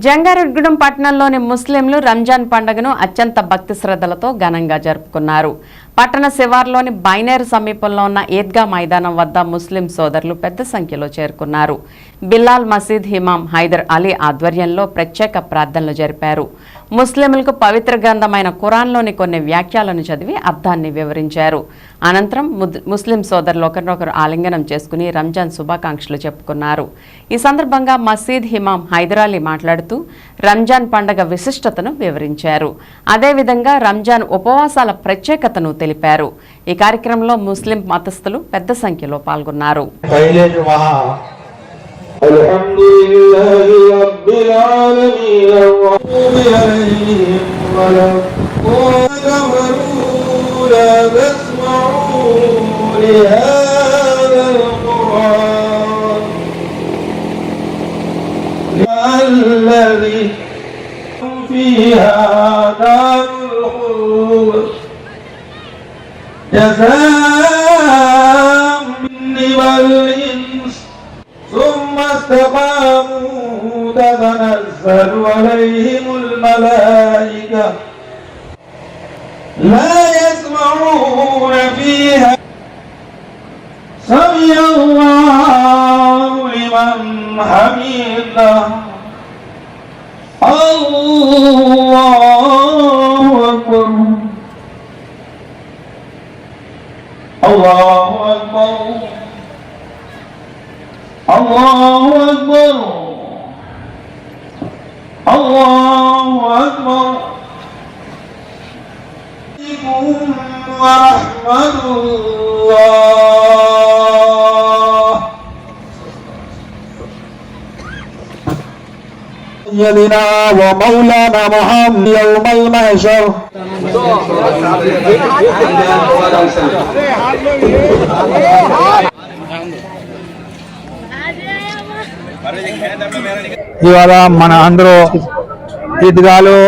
జంగారెడ్గూడెం పట్టణంలోని ముస్లింలు రంజాన్ పండుగను అత్యంత భక్తి శ్రద్ధలతో ఘనంగా జరుపుకున్నారు. పట్టణ శివార్లోని బైనేరు సమీపంలో ఉన్న ఈద్గా మైదానం వద్ద ముస్లిం సోదరులు పెద్ద సంఖ్యలో చేరుకున్నారు. బిల్లాల్ మసీద్ హిమాం హైదర్ అలీ ఆధ్వర్యంలో ప్రత్యేక ప్రార్థనలు జరిపారు. ముస్లింలకు పవిత్ర గ్రంథమైన ఖురాన్లోని కొన్ని వ్యాఖ్యలను చదివి అర్థాన్ని వివరించారు. అనంతరం ముస్లిం సోదరులు ఒకరినొకరు ఆలింగనం చేసుకుని రంజాన్ శుభాకాంక్షలు చెప్పుకున్నారు. ఈ సందర్భంగా మసీద్ హిమాం హైదరాలీ మాట్లాడుతూ రంజాన్ పండగ విశిష్టతను వివరించారు. అదేవిధంగా రంజాన్ ఉపవాసాల ప్రత్యేకతను తెలిపారు. ఈ కార్యక్రమంలో ముస్లిం మతస్థులు పెద్ద సంఖ్యలో పాల్గొన్నారు. الحمد لله رب العالمين. الرحمن عليهم ولا لا تسمعوا لهذا القرآن. الذي فيها دار الخلود. جزاء استقاموا تتنزل عليهم الملائكة. لا يسمعون فيها. سمع الله لمن حمده. الله أكبر. الله أكبر. الله أكبر الله أكبر عليكم ورحمة الله سيدنا ومولانا محمد يوم المحشر ఇవాళ మన అందరూ ఈద్గాలో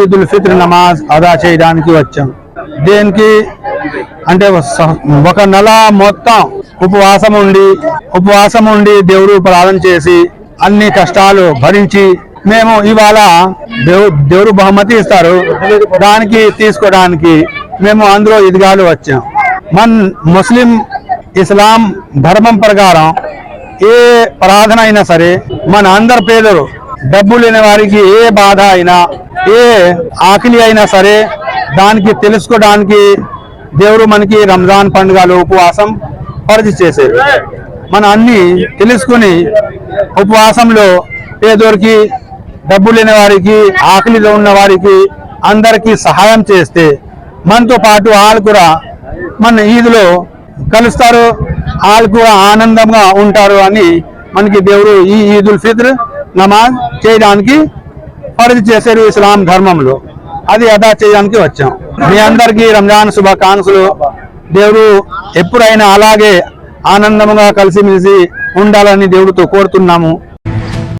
ఈదుల్ ఫిత్ర్ నమాజ్ అదా చేయడానికి వచ్చాం. దేనికి? అంటే ఒక నెల మొత్తం ఉపవాసం ఉండి ఉపవాసం ఉండి దేవుడు ప్రార్థన చేసి అన్ని కష్టాలు భరించి మేము ఇవాళ దేవు దేవుడు బహుమతి ఇస్తారు. దానికి తీసుకోవడానికి మేము అందులో ఈద్గాలు వచ్చాం. మన్ ముస్లిం ఇస్లాం ధర్మం ప్రకారం ఏ ప్రార్థన అయినా సరే మన అందరు పేదలు డబ్బు లేని వారికి ఏ బాధ అయినా ఏ ఆకలి అయినా సరే దానికి తెలుసుకోవడానికి దేవుడు మనకి రంజాన్ పండుగలో ఉపవాసం పరిధి చేసేది. మన అన్ని తెలుసుకుని ఉపవాసంలో పేదోరికి డబ్బు లేని వారికి ఆకలిలో ఉన్న వారికి అందరికీ సహాయం చేస్తే మనతో పాటు వాళ్ళు కూడా మన ఈదులో కలుస్తారు. వాళ్ళు కూడా ఆనందంగా ఉంటారు అని మనకి దేవుడు ఈ ఈద్ ఉల్ ఫిత్ర్ నమాజ్ చేయడానికి ఫర్జ్ చేశారు ఇస్లాం ధర్మంలో. అది అదా చేయడానికి వచ్చాం. మీ అందరికీ రంజాన్ శుభాకాంక్షలు. దేవుడు ఎప్పుడైనా అలాగే ఆనందంగా కలిసిమెలిసి ఉండాలని దేవుడితో కోరుతున్నాము.